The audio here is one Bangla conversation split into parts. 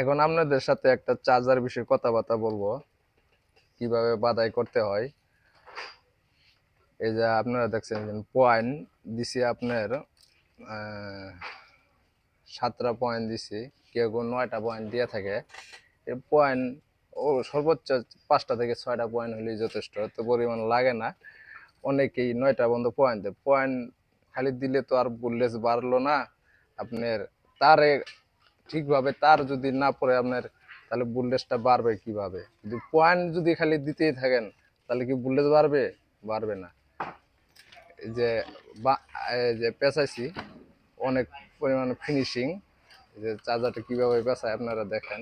এখন আপনাদের সাথে একটা চার্জার বিষয়ে কথাবার্তা বলব। কীভাবে বাদাই করতে হয়। এই যে আপনারা দেখছেন পয়েন্ট দিছি আপনার সাতটা পয়েন্ট দিছি, কেউ কেউ নয়টা পয়েন্ট দিয়ে থাকে। এই পয়েন্ট ও সর্বোচ্চ পাঁচটা থেকে ছয়টা পয়েন্ট হলেই যথেষ্ট তো পরিমাণ লাগে না। অনেকেই নয়টা বন্ধ পয়েন্ট দেয়। পয়েন্ট খালি দিলে তো আর বুললেস বাড়লো না। আপনার তারে ঠিকভাবে তার যদি না পড়ে আপনার, তাহলে বুললেসটা বাড়বে কীভাবে? যদি পয়েন্ট যদি খালি দিতেই থাকেন, তাহলে কি বুললেস বাড়বে? বাড়বে না। যে যে পেঁচাইছি, অনেক পরিমাণে ফিনিশিং যে চার্জারটা কীভাবে পেঁচায় আপনারা দেখেন।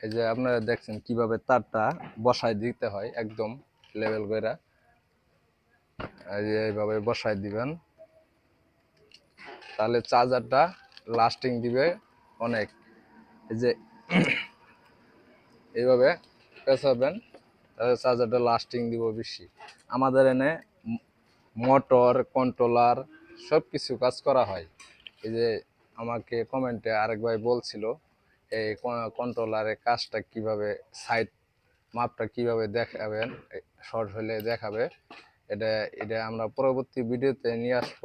এই যে আপনারা দেখছেন কীভাবে তারটা বসায় দিতে হয়, একদম লেভেল করে এই যে এইভাবে বসায় দিবেন। তাহলে চার্জারটা লাস্টিং দিবে অনেক। এই যে এইভাবে পেঁচাবেন তাহলে চার্জারটা লাস্টিং দিব বেশি। আমাদের এনে মোটর কন্ট্রোলার সব কিছু কাজ করা হয়। এই যে আমাকে কমেন্টে আরেক ভাই বলছিল এই কন্ট্রোলারের কাজটা কীভাবে সাইড মাপটা কীভাবে দেখাবেন শর্ট হলে দেখাবে, এটা এটা আমরা পরবর্তী ভিডিওতে নিয়ে আসব।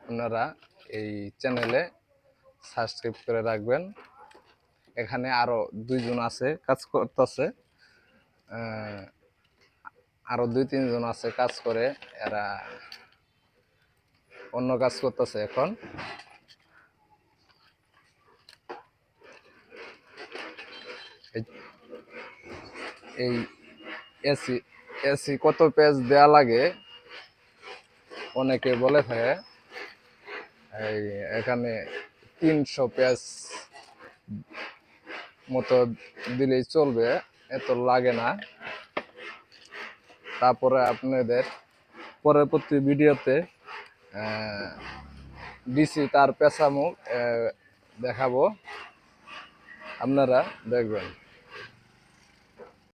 আপনারা এই চ্যানেলে সাবস্ক্রাইব করে রাখবেন। এখানে আরও দুইজন আছে, কাজ করতেছে। আরও দুই, তিনজন আছে কাজ করে, এরা অন্য কাজ করতেছে এখন। এই এসি এসি কত পেজ দেয়া লাগে? অনেকে বলে থাকে, এই এখানে তিনশো পেজ মতো দিলেই চলবে, এত লাগে না। তারপরে আপনাদের পরবর্তী ভিডিওতে ডিসি তার পেশামুখ দেখাবো। আপনারা দেখবেন।